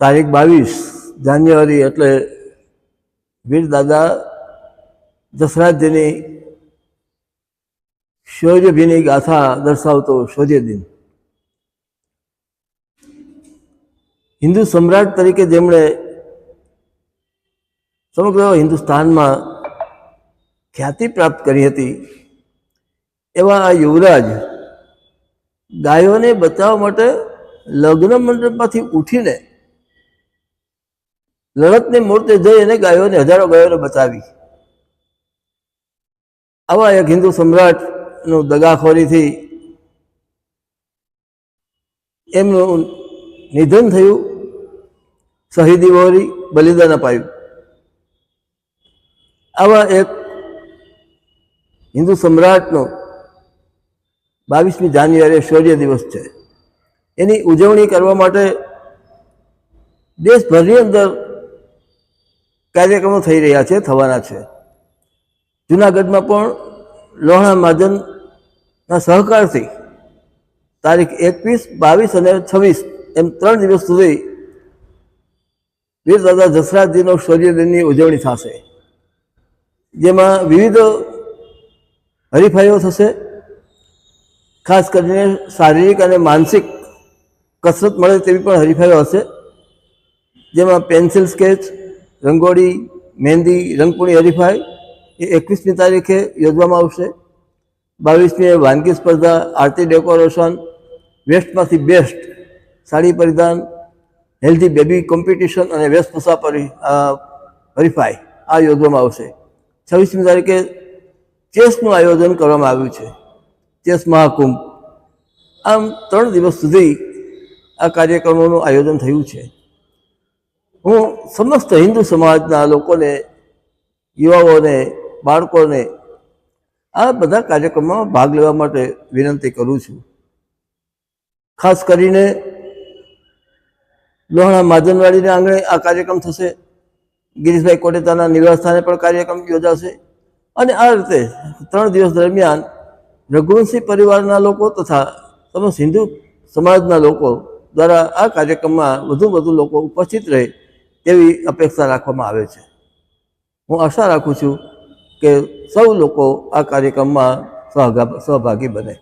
તારીખ બાવીસ જાન્યુઆરી એટલે વીર દાદા દશરાજજીની શૌર્યભીની ગાથા દર્શાવતો શૌર્ય દિન. હિન્દુ સમ્રાટ તરીકે જેમણે સમગ્ર હિન્દુસ્તાનમાં ખ્યાતિ પ્રાપ્ત કરી હતી, એવા આ યુવરાજ ગાયોને બચાવવા માટે લગ્ન મંડપમાંથી ઉઠીને લડતની મૂર્તિ જઈ અને ગાયોને હજારો ગાયોને બચાવી. આવા એક હિન્દુ સમ્રાટનું દગાખોરીથી એમનું નિધન થયું, શહીદી વહોરી બલિદાન અપાયું. આવા એક હિન્દુ સમ્રાટનો બાવીસમી જાન્યુઆરી શૌર્ય દિવસ છે. એની ઉજવણી કરવા માટે દેશભરની અંદર કાર્યક્રમો થઈ રહ્યા છે, થવાના છે. જુનાગઢમાં પણ લોહણા મહાજનના સહકારથી તારીખ એકવીસ, બાવીસ અને છવ્વીસ એમ ત્રણ દિવસ સુધી વીર દાદા જસરાજજીનો શૌર્યદિનની ઉજવણી થશે. જેમાં વિવિધ હરીફાઈઓ થશે. ખાસ કરીને શારીરિક અને માનસિક કસરત મળે તેવી પણ હરીફાઈઓ હશે. જેમાં પેન્સિલ સ્કેચ રંગોળી, મહેંદી રંગપુણી હરીફાઈ એ એકવીસમી તારીખે યોજવામાં આવશે. બાવીસમીએ વાનગી સ્પર્ધા, આરતી ડેકોરેશન, વેસ્ટમાંથી બેસ્ટ સાડી પરિધાન, હેલ્ધી બેબી કોમ્પિટિશન અને વેશભૂષા પરી હરીફાઈ આ યોજવામાં આવશે. છવ્વીસમી તારીખે ચેસનું આયોજન કરવામાં આવ્યું છે. ચેસ મહાકુંભ. આમ ત્રણ દિવસ સુધી આ કાર્યક્રમોનું આયોજન થયું છે. હું સમસ્ત હિન્દુ સમાજના લોકોને, યુવાઓને, બાળકોને આ બધા કાર્યક્રમમાં ભાગ લેવા માટે વિનંતી કરું છું. ખાસ કરીને લોહાણા માધનવાડીના આંગણે આ કાર્યક્રમ થશે. ગિરીશભાઈ કોટેતાના નિવાસસ્થાને પણ કાર્યક્રમ યોજાશે. અને આ રીતે ત્રણ દિવસ દરમિયાન રઘુવંશી પરિવારના લોકો તથા સમસ્ત હિન્દુ સમાજના લોકો દ્વારા આ કાર્યક્રમમાં વધુ વધુ લોકો ઉપસ્થિત રહે. તેવી અપેક્ષા રાખવામાં આવે છે. હું આશા રાખું છું કે સૌ લોકો આ કાર્યક્રમમાં સહભાગી બને.